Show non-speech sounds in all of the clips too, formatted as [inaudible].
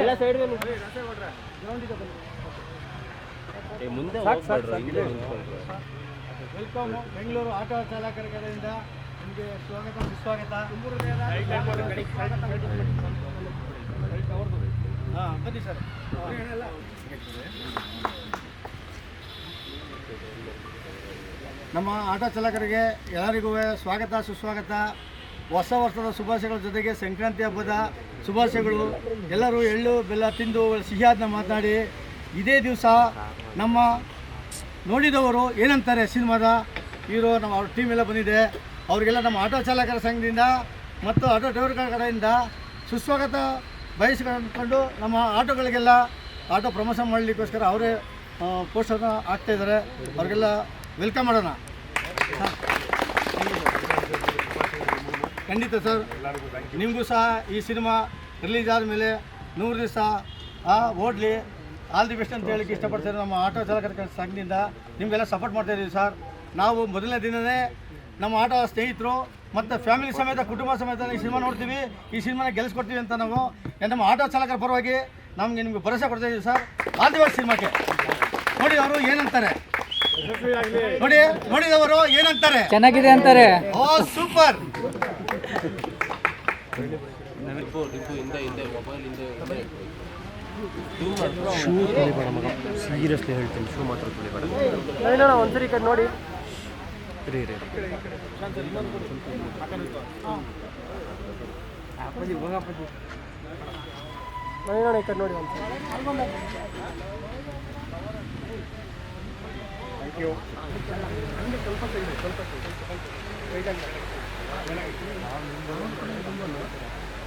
ಎಲ್ಲ ಸೈಡ್ ಮುಂದೆ. Welcome Bengaluru auto ಚಾಲಕರ ಕಡೆಯಿಂದ ನಿಮಗೆ ಸ್ವಾಗತ ಸುಸ್ವಾಗತ. ಹಾಂ ಬನ್ನಿ ಸರ್ ನಮ್ಮ ಆಟೋ ಚಾಲಕರಿಗೆ ಎಲ್ಲರಿಗೂ ಸ್ವಾಗತ ಸುಸ್ವಾಗತ. ಹೊಸ ವರ್ಷದ ಶುಭಾಶಯಗಳ ಜೊತೆಗೆ ಸಂಕ್ರಾಂತಿ ಹಬ್ಬದ ಶುಭಾಶಯಗಳು. ಎಲ್ಲರೂ ಎಳ್ಳು, ಬೆಲ್ಲ ತಿಂದು ಸಿಹಿಯಾದನ್ನ ಮಾತನಾಡಿ. ಇದೇ ದಿವಸ ನಮ್ಮ ನೋಡಿದವರು ಏನಂತಾರೆ ಸಿನಿಮಾದ ಹೀರೋ ನಮ್ಮ ಅವ್ರ ಟೀಮ್ ಎಲ್ಲ ಬಂದಿದೆ. ಅವರಿಗೆಲ್ಲ ನಮ್ಮ ಆಟೋ ಚಾಲಕರ ಸಂಘದಿಂದ ಮತ್ತು ಆಟೋ ಡ್ರೈವರ್ಗಳ ಕಡೆಯಿಂದ ಸುಸ್ವಾಗತ ಬಯಸಿಕೊಂಡು ನಮ್ಮ ಆಟೋಗಳಿಗೆಲ್ಲ ಆಟೋ ಪ್ರಮೋಷನ್ ಮಾಡಲಿಕ್ಕೋಸ್ಕರ ಅವರೇ ಪೋಸ್ಟರ್ನ ಹಾಕ್ತಾ ಇದ್ದಾರೆ. ಅವ್ರಿಗೆಲ್ಲ ವೆಲ್ಕಮ್ ಮಾಡೋಣ. ಖಂಡಿತ ಸರ್. ನಿಮಗೂ ಸಹ ಈ ಸಿನಿಮಾ ರಿಲೀಸ್ ಆದಮೇಲೆ ನೂರು ದಿವಸ ಓಡಲಿ. ಆಲ್ ದಿ ಬೆಸ್ಟ್ ಅಂತ ಹೇಳಕ್ಕೆ ಇಷ್ಟಪಡ್ತಾರೆ ನಮ್ಮ ಆಟೋ ಚಾಲಕರ ಸಂಘದಿಂದ. ನಿಮಗೆಲ್ಲ ಸಪೋರ್ಟ್ ಮಾಡ್ತಾ ಇದ್ದೀವಿ ಸರ್. ನಾವು ಮೊದಲನೇ ದಿನವೇ ನಮ್ಮ ಆಟೋ ಸ್ನೇಹಿತರು ಮತ್ತು ಫ್ಯಾಮಿಲಿ ಸಮೇತ ಕುಟುಂಬ ಸಮೇತ ಈ ಸಿನಿಮಾ ನೋಡ್ತೀವಿ. ಈ ಸಿನಿಮಾನ ಗೆಲ್ಲಿಸ್ಕೊಡ್ತೀವಿ ಅಂತ ನಾವು. ನಮ್ಮ ಆಟೋ ಚಾಲಕರ ಪರವಾಗಿ ನಮಗೆ ನಿಮಗೆ ಭರವಸೆ ಕೊಡ್ತಾ ಇದ್ದೀವಿ ಸರ್. ಆಲ್ ದಿ ಬೆಸ್ಟ್ ಸಿನಿಮಾಕ್ಕೆ. ನೋಡಿ ಅವರು ಏನಂತಾರೆ. ನೋಡಿ ನೋಡಿದವರು ಏನಂತಾರೆ. ಚೆನ್ನಾಗಿದೆ ಅಂತಾರೆ. ಓ ಸೂಪರ್ ಟಿಪ್ಪು ಟಿಪ್ಪು ಹಿಂದೆ ಹಿಂದೆ ಮೊಬೈಲ್ ಹಿಂದೆ ಹಿಂದೆ. ಶೂ ತುಳಿಬೇಡ ಮಗ. ಸೀರಿಯಸ್ಲಿ ಹೇಳ್ತೀನಿ ಶೂ ಮಾತ್ರ ತುಳಿಬೇಡ. ಒಂದ್ಸರಿ ಈ ಕಡೆ ನೋಡಿ. ರೀ ರೀ ನೋಡಿ ಈ ಕಡೆ ನೋಡಿ ಒಂದ್ಸರಿ.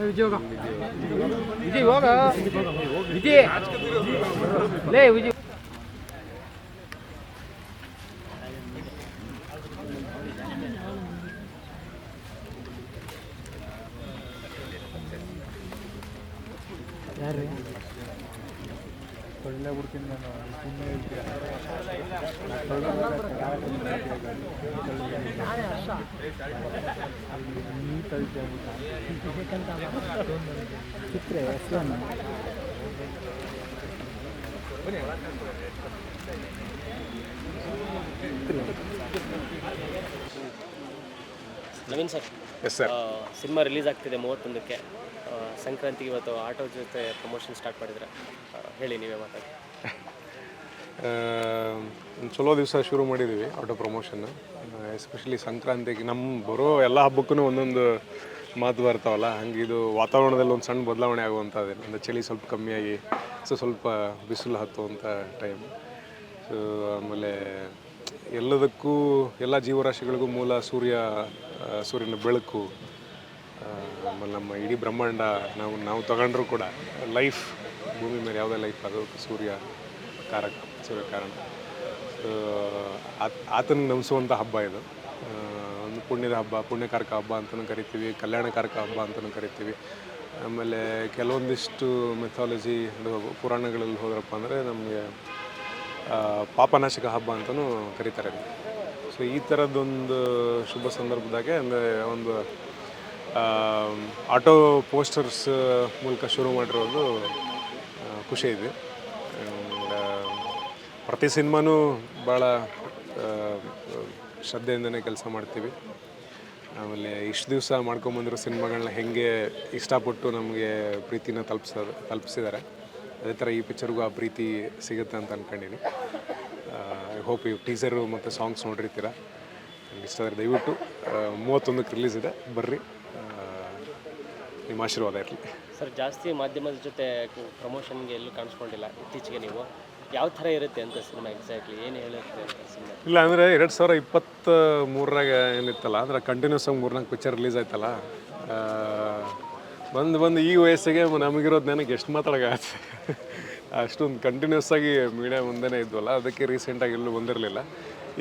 ವಿಜಯ್ ಹೋಗ ವಿಜಯ್ ಹೋಗ ವಿಜಯ್ ಲೇ ವಿಜಯ್ ಯಾರು ಚಿತ್ರ ಹೆಸರನ್ನ Naveen sir yes sir cinema release ಆಗ್ತಿದೆ ಮೂವತ್ತೊಂದಕ್ಕೆ. ಸಂಕ್ರಾಂತಿಗೆ ಇವತ್ತು ಆಟೋ ಜೊತೆ ಪ್ರಮೋಷನ್ ಸ್ಟಾರ್ಟ್ ಮಾಡಿದ್ರೆ ಹೇಳಿ ನೀವೇ ಮಾತಾಡಿ. ಒಂದು ಚಲೋ ದಿವಸ ಶುರು ಮಾಡಿದ್ದೀವಿ ಆಟೋ ಪ್ರಮೋಷನ್ ಎಸ್ಪೆಷಲಿ ಸಂಕ್ರಾಂತಿಗೆ ನಮ್ಮ ಬರೋ ಎಲ್ಲ ಹಬ್ಬಕ್ಕೂ ಒಂದೊಂದು ಮಾತು ಬರ್ತಾವಲ್ಲ, ಹಂಗೆ ಇದು ವಾತಾವರಣದಲ್ಲಿ ಒಂದು ಸಣ್ಣ ಬದಲಾವಣೆ ಆಗುವಂಥದ್ದು ಅಂದರೆ ಚಳಿ ಸ್ವಲ್ಪ ಕಮ್ಮಿಯಾಗಿ ಸೊ ಸ್ವಲ್ಪ ಬಿಸಿಲು ಹತ್ತುವಂಥ ಟೈಮ್ ಸೊ ಆಮೇಲೆ ಎಲ್ಲದಕ್ಕೂ, ಎಲ್ಲ ಜೀವರಾಶಿಗಳಿಗೂ ಮೂಲ ಸೂರ್ಯ ಸೂರ್ಯನ ಬೆಳಕು ಆಮೇಲೆ ನಮ್ಮ ಇಡೀ ಬ್ರಹ್ಮಾಂಡ ನಾವು ನಾವು ತಗೊಂಡ್ರು ಕೂಡ ಲೈಫ್, ಭೂಮಿ ಮೇಲೆ ಯಾವುದೇ ಲೈಫ್ ಅದು ಸೂರ್ಯ ಕಾರಕ ಸೂರ್ಯ ಕಾರಣ. ಸೊ ಆತ, ಆತನಿಗೆ ನಮಿಸುವಂಥ ಹಬ್ಬ ಇದು. ಒಂದು ಪುಣ್ಯದ ಹಬ್ಬ, ಪುಣ್ಯಕಾರಕ ಹಬ್ಬ ಅಂತಲೂ ಕರಿತೀವಿ, ಕಲ್ಯಾಣಕಾರಕ ಹಬ್ಬ ಅಂತಲೂ ಕರಿತೀವಿ. ಆಮೇಲೆ ಕೆಲವೊಂದಿಷ್ಟು ಮೆಥಾಲಜಿ ಪುರಾಣಗಳಲ್ಲಿ ಹೋದ್ರಪ್ಪ ಅಂದರೆ ನಮಗೆ ಪಾಪನಾಶಕ ಹಬ್ಬ ಅಂತಲೂ ಕರೀತಾರೆ. ಸೊ ಈ ಥರದ್ದೊಂದು ಶುಭ ಸಂದರ್ಭದಾಗೆ ಅಂದರೆ ಒಂದು ಆಟೋ ಪೋಸ್ಟರ್ಸ್ ಮೂಲಕ ಶುರು ಮಾಡಿರೋದು ಖುಷಿ ಇದೆ. ಪ್ರತಿ ಸಿನಿಮಾನೂ ಭಾಳ ಶ್ರದ್ಧೆಯಿಂದನೇ ಕೆಲಸ ಮಾಡ್ತೀವಿ. ಆಮೇಲೆ ಇಷ್ಟು ದಿವಸ ಮಾಡ್ಕೊಂಬಂದಿರೋ ಸಿನಿಮಾಗಳನ್ನ ಹೆಂಗೆ ಇಷ್ಟಪಟ್ಟು ನಮಗೆ ಪ್ರೀತಿನ ತಲುಪಿಸ ತಲುಪಿಸಿದ್ದಾರೆ ಅದೇ ಥರ ಈ ಪಿಕ್ಚರ್ಗೂ ಆ ಪ್ರೀತಿ ಸಿಗುತ್ತೆ ಅಂತ ಅಂದ್ಕೊಂಡಿನಿ ಐ ಹೋಪ್ ಈ ಟೀಸರು ಮತ್ತು ಸಾಂಗ್ಸ್ ನೋಡಿರ್ತೀರ. ಇಷ್ಟ ಆದರೆ ದಯವಿಟ್ಟು ಮೂವತ್ತೊಂದಕ್ಕೆ ರಿಲೀಸ್ ಇದೆ. ಬರ್ರಿ. ನಿಮ್ಮ ಆಶೀರ್ವಾದ ಇರಲಿ. ಸರ್ ಜಾಸ್ತಿ ಮಾಧ್ಯಮದ ಜೊತೆ ಪ್ರಮೋಷನ್ಗೆ ಎಲ್ಲೂ ಕಾಣಿಸ್ಕೊಂಡಿಲ್ಲ. ಇತ್ತೀಚೆಗೆ ನೀವು ಯಾವ ಥರ ಇರುತ್ತೆ ಅಂತ ಸಿನಿಮಾ ಎಕ್ಸಾಕ್ಟ್ಲಿ ಏನು ಹೇಳುತ್ತೆ ಅಂತ ಸಿನಿಮಾ? ಇಲ್ಲ ಅಂದರೆ ಎರಡು ಸಾವಿರ ಇಪ್ಪತ್ತ ಮೂರರಾಗ ಏನಿತ್ತಲ್ಲ ಅಂದರೆ ಕಂಟಿನ್ಯೂಸ್ ಆಗಿ ಮೂರ್ನಾಲ್ಕು ಪಿಕ್ಚರ್ ರಿಲೀಸ್ ಆಯ್ತಲ್ಲ ಬಂದು ಬಂದು ಈ ವಯಸ್ಸಿಗೆ ನಮಗಿರೋದು ನನಗೆ ಎಷ್ಟು ಮಾತಾಡೋಕ್ಕಾಗತ್ತೆ ಅಷ್ಟೊಂದು ಕಂಟಿನ್ಯೂಸ್ ಆಗಿ ಮೀಡಿಯಾ ಮುಂದೆನೇ ಇದ್ವಲ್ಲ ಅದಕ್ಕೆ ರೀಸೆಂಟಾಗಿ ಎಲ್ಲೂ ಬಂದಿರಲಿಲ್ಲ.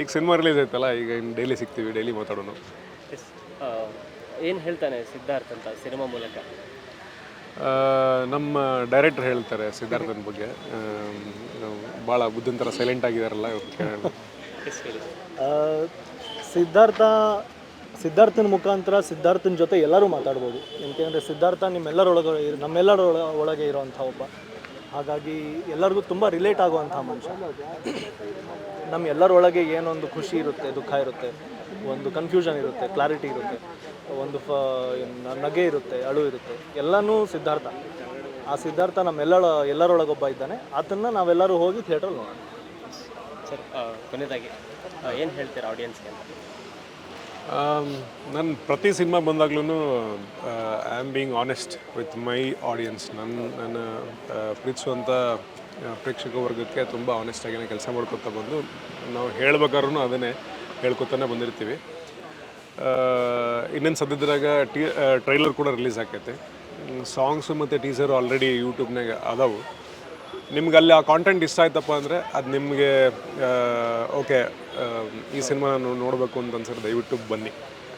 ಈಗ ಸಿನಿಮಾ ರಿಲೀಸ್ ಆಯ್ತಲ್ಲ ಈಗ ಇನ್ನು ಡೈಲಿ ಸಿಗ್ತೀವಿ ಡೈಲಿ ಮಾತಾಡೋಣ ಏನು ಹೇಳ್ತಾನೆ ಸಿದ್ಧಾರ್ಥ್ ಅಂತ ಸಿನಿಮಾ ಮೂಲಕ? ನಮ್ಮ ಡೈರೆಕ್ಟರ್ ಹೇಳ್ತಾರೆ ಸಿದ್ಧಾರ್ಥನ ಬಗ್ಗೆ. ಭಾಳ ಬುದ್ಧಿನ ಸೈಲೆಂಟ್ ಆಗಿದಾರಲ್ಲ ಸಿದ್ಧಾರ್ಥ ಸಿದ್ಧಾರ್ಥನ ಮುಖಾಂತರ ಸಿದ್ಧಾರ್ಥನ ಜೊತೆ ಎಲ್ಲರೂ ಮಾತಾಡ್ಬೋದು. ಏನಕ್ಕೆ ಸಿದ್ಧಾರ್ಥ ನಿಮ್ಮೆಲ್ಲರೊಳಗೆ ಇರ್- ನಮ್ಮೆಲ್ಲರ ಒಳಗೆ ಇರೋವಂಥ ಒಬ್ಬ. ಹಾಗಾಗಿ ಎಲ್ಲರಿಗೂ ತುಂಬ ರಿಲೇಟ್ ಆಗುವಂಥ ಮನುಷ್ಯ. ನಮ್ಮೆಲ್ಲರೊಳಗೆ ಏನೊಂದು ಖುಷಿ ಇರುತ್ತೆ ದುಃಖ ಇರುತ್ತೆ ಒಂದು ಕನ್ಫ್ಯೂಷನ್ ಇರುತ್ತೆ ಕ್ಲಾರಿಟಿ ಇರುತ್ತೆ ಒಂದು ಫ ನಗೆ ಇರುತ್ತೆ ಅಳು ಇರುತ್ತೆ ಎಲ್ಲನೂ ಸಿದ್ಧಾರ್ಥ. ಆ ಸಿದ್ಧಾರ್ಥ ನಮ್ಮೆಲ್ಲರ ಎಲ್ಲರೊಳಗೊಬ್ಬ ಇದ್ದಾನೆ ಅದನ್ನು ನಾವೆಲ್ಲರೂ ಹೋಗಿ ಥಿಯೇಟ್ರಲ್ಲಿ ನೋಡೋಣ. ಸರ್ ಕೊನೆಯದಾಗಿ ಏನು ಹೇಳ್ತೀರಾ ಆಡಿಯನ್ಸ್ಗೆ ನನ್ನ ನಾನು ಪ್ರತಿ cinema ಬಂದಾಗ್ಲೂ I am being honest with my audience ನನ್ನ ನನ್ನ ಪ್ರೀತಿಸುವಂಥ ಪ್ರೇಕ್ಷಕ ವರ್ಗಕ್ಕೆ ತುಂಬ ಆಗಿ ಕೆಲಸ ಮಾಡ್ಕೊತಾ ಬಂದು ನಾವು ಹೇಳ್ಬೇಕಾದ್ರೂ ಅದನ್ನೇ. ಹೇಳ್ಕೊತಾನೆ ಬಂದಿರ್ತೀವಿ. ಇನ್ನೇನು ಸದ್ಯದ್ರಾಗ ಟೀ ಟ್ರೈಲರ್ ಕೂಡ ರಿಲೀಸ್ ಆಕೈತೆ. ಸಾಂಗ್ಸು ಮತ್ತು ಟೀಸರು ಆಲ್ರೆಡಿ ಯೂಟ್ಯೂಬ್ನಾಗ ಅದಾವು. ನಿಮ್ಗೆ ಅಲ್ಲಿ ಆ ಕಾಂಟೆಂಟ್ ಇಷ್ಟ ಆಯ್ತಪ್ಪ ಅಂದರೆ ಅದು ನಿಮಗೆ ಓಕೆ ಈ ಸಿನಿಮಾ ನಾನು ನೋಡಬೇಕು ಅಂತ ಅನ್ಸಿದ್ರೆ ದಯವಿಟ್ಟು ಬನ್ನಿ.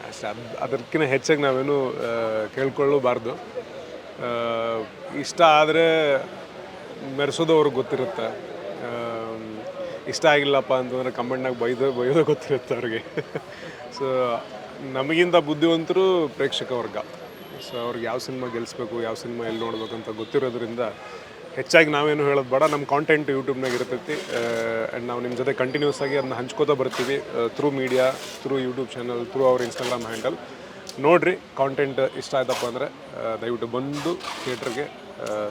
ಅಷ್ಟೇ, ಅದು ಅದಕ್ಕಿಂತ ಹೆಚ್ಚಾಗಿ ನಾವೇನು ಕೇಳ್ಕೊಳ್ಳಬಾರ್ದು. ಇಷ್ಟ ಆದರೆ ಮೆರೆಸೋದು ಅವ್ರಿಗೆ ಗೊತ್ತಿರುತ್ತೆ. ಇಷ್ಟ ಆಗಿಲ್ಲಪ್ಪ ಅಂತಂದ್ರೆ ಕಮೆಂಟ್ನಾಗ ಬೈದು ಬೈಯೋದು ಗೊತ್ತಿರುತ್ತೆ ಅವ್ರಿಗೆ. [laughs] ಸೊ ನಮಗಿಂತ ಬುದ್ಧಿವಂತರು ಪ್ರೇಕ್ಷಕ ವರ್ಗ. ಸೊ ಅವ್ರಿಗೆ ಯಾವ ಸಿನಿಮಾ ಗೆಲ್ಲಿಸ್ಬೇಕು ಯಾವ ಸಿನಿಮಾ ಎಲ್ಲಿ ನೋಡ್ಬೇಕು ಅಂತ ಗೊತ್ತಿರೋದ್ರಿಂದ ಹೆಚ್ಚಾಗಿ ನಾವೇನು ಹೇಳೋದು ಬೇಡ. ನಮ್ಮ ಕಾಂಟೆಂಟ್ ಯೂಟ್ಯೂಬ್ನಾಗ ಇರ್ತೈತಿ. ಆ್ಯಂಡ್ ನಾವು ನಿಮ್ಮ ಜೊತೆ ಕಂಟಿನ್ಯೂಸ್ ಆಗಿ ಅದನ್ನ ಹಂಚ್ಕೋತಾ ಬರ್ತೀವಿ through media through YouTube channel through ಅವ್ರ ಇನ್ಸ್ಟಾಗ್ರಾಮ್ ಹ್ಯಾಂಡಲ್ ನೋಡಿರಿ ಕಾಂಟೆಂಟ್ ಇಷ್ಟ ಆಯ್ತಪ್ಪ ಅಂದರೆ ದಯವಿಟ್ಟು ಬಂದು ಥಿಯೇಟ್ರಿಗೆ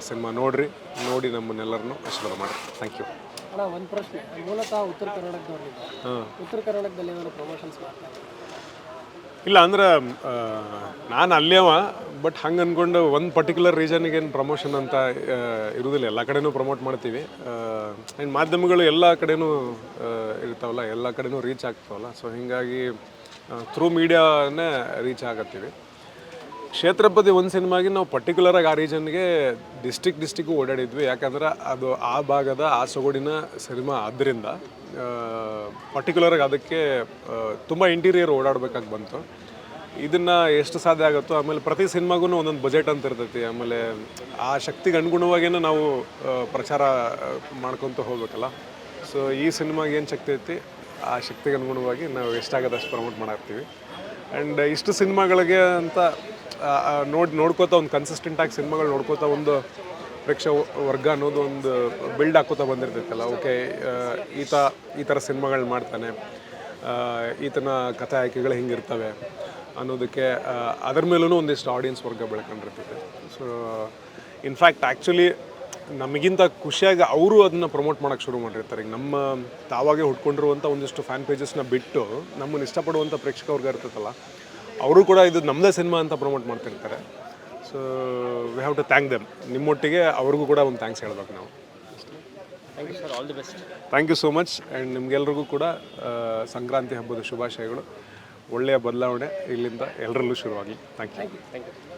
ಸಿನಿಮಾ ನೋಡಿರಿ, ನೋಡಿ ನಮ್ಮನ್ನೆಲ್ಲರನ್ನೂ ಆಶೀರ್ವಾದ ಮಾಡಿ ಥ್ಯಾಂಕ್ ಯು ಅಣ್ಣ ಒಂದು ಪ್ರಶ್ನೆ. ಮೂಲತಃ ಉತ್ತರ ಉತ್ತರ ಕರ್ನಾಟಕದಲ್ಲಿ ಏನಾದ್ರು ಪ್ರಮೋಷನ್ಸ್ ಮಾಡ್ತಾರೆ ಇಲ್ಲ ಅಂದ್ರೆ ನಾನು ಅಲ್ಲೇವ ಬಟ್ ಹಂಗೆ ಅಂದ್ಕೊಂಡು ಒಂದು ಪರ್ಟಿಕ್ಯುಲರ್ ರೀಸನ್ಗೆ ಏನು ಪ್ರಮೋಷನ್ ಅಂತ ಇರುವುದಿಲ್ಲ ಎಲ್ಲ ಕಡೆನೂ ಪ್ರಮೋಟ್ ಮಾಡ್ತೀವಿ. ಆ್ಯಂಡ್ ಮಾಧ್ಯಮಗಳು ಎಲ್ಲ ಕಡೆನೂ ಇರ್ತಾವಲ್ಲ ಎಲ್ಲ ಕಡೆನೂ ರೀಚ್ ಆಗ್ತಾವಲ್ಲ. ಸೊ ಹೀಗಾಗಿ ಥ್ರೂ ಮೀಡಿಯಾನೇ ರೀಚ್ ಆಗತ್ತೀವಿ. ಕ್ಷೇತ್ರಪತಿ ಒಂದು ಸಿನಿಮಾಗೆ ನಾವು ಪರ್ಟಿಕ್ಯುಲರಾಗಿ ಆ ರೀಜನ್ಗೆ ಡಿಸ್ಟಿಕ್ ಡಿಸ್ಟಿಕ್ಕು ಓಡಾಡಿದ್ವಿ. ಯಾಕಂದ್ರೆ ಅದು ಆ ಭಾಗದ, ಆ ಸೊಗಡಿನ ಸಿನಿಮಾ ಆದ್ದರಿಂದ ಪರ್ಟಿಕ್ಯುಲರಾಗಿ ಅದಕ್ಕೆ ತುಂಬ ಇಂಟೀರಿಯರ್ ಓಡಾಡಬೇಕಾಗಿ ಬಂತು. ಇದನ್ನು ಎಷ್ಟು ಸಾಧ್ಯ ಆಗುತ್ತೋ, ಆಮೇಲೆ ಪ್ರತಿ ಸಿನಿಮಾಗೂ ಒಂದೊಂದು ಬಜೆಟ್ ಅಂತ ಇರ್ತೈತಿ. ಆಮೇಲೆ ಆ ಶಕ್ತಿಗೆ ಅನುಗುಣವಾಗಿನ ನಾವು ಪ್ರಚಾರ ಮಾಡ್ಕೊತ ಹೋಗ್ಬೇಕಲ್ಲ. ಸೊ ಈ ಸಿನಿಮಾಗೆ ಏನು ಶಕ್ತಿ ಐತಿ? ಆ ಶಕ್ತಿಗೆ ಅನುಗುಣವಾಗಿ ನಾವು ಎಷ್ಟಾಗದಷ್ಟು ಪ್ರಮೋಟ್ ಮಾಡಿರ್ತೀವಿ ಆ್ಯಂಡ್ ಇಷ್ಟು ಸಿನಿಮಾಗಳಿಗೆ ಅಂತ ನೋಡಿ, ನೋಡ್ಕೋತಾ ಒಂದು ಕನ್ಸಿಸ್ಟೆಂಟಾಗಿ ಸಿನಿಮಾಗಳು ನೋಡ್ಕೋತಾ ಒಂದು ಪ್ರೇಕ್ಷಕ ವರ್ಗ ಅನ್ನೋದು ಒಂದು ಬಿಲ್ಡ್ ಹಾಕೋತಾ ಬಂದಿರ್ತೈತಲ್ಲ. ಓಕೆ ಈತ, ಈ ಥರ ಸಿನಿಮಾಗಳು ಮಾಡ್ತಾನೆ. ಈತನ ಕಥೆ ಆಯ್ಕೆಗಳು ಹಿಂಗಿರ್ತವೆ ಅನ್ನೋದಕ್ಕೆ ಅದ್ರ ಮೇಲೂ ಒಂದಿಷ್ಟು ಆಡಿಯನ್ಸ್ ವರ್ಗ ಬೆಳ್ಕೊಂಡಿರ್ತೈತೆ. ಸೊ ಇನ್ಫ್ಯಾಕ್ಟ್ ಆ್ಯಕ್ಚುಲಿ ನಮಗಿಂತ ಖುಷಿಯಾಗಿ ಅವರು ಅದನ್ನು ಪ್ರಮೋಟ್ ಮಾಡೋಕ್ಕೆ ಶುರು ಮಾಡಿರ್ತಾರೆ. ಈಗ ನಮ್ಮ ತಾವಾಗೆ ಹುಟ್ಕೊಂಡಿರುವಂಥ ಒಂದಿಷ್ಟು ಫ್ಯಾನ್ ಪೇಜಸ್ನ ಬಿಟ್ಟು ನಮ್ಮನ್ನು ಇಷ್ಟಪಡುವಂಥ ಪ್ರೇಕ್ಷಕ ವರ್ಗ ಇರ್ತೈತಲ್ಲ ಅವರು ಕೂಡ ಇದು ನಮ್ಮದೇ ಸಿನಿಮಾ ಅಂತ ಪ್ರಮೋಟ್ ಮಾಡ್ತಿರ್ತಾರೆ. So we have to thank them ನಿಮ್ಮೊಟ್ಟಿಗೆ ಅವ್ರಿಗೂ ಕೂಡ ಒಂದು ಥ್ಯಾಂಕ್ಸ್ ಹೇಳ್ಬೇಕು ನಾವು. Thank you so much and ನಿಮ್ಗೆಲ್ರಿಗೂ ಕೂಡ ಸಂಕ್ರಾಂತಿ ಹಬ್ಬದ ಶುಭಾಶಯಗಳು. ಒಳ್ಳೆಯ ಬದಲಾವಣೆ ಇಲ್ಲಿಂದ ಎಲ್ಲರಲ್ಲೂ ಶುರುವಾಗಲಿ. Thank you thank you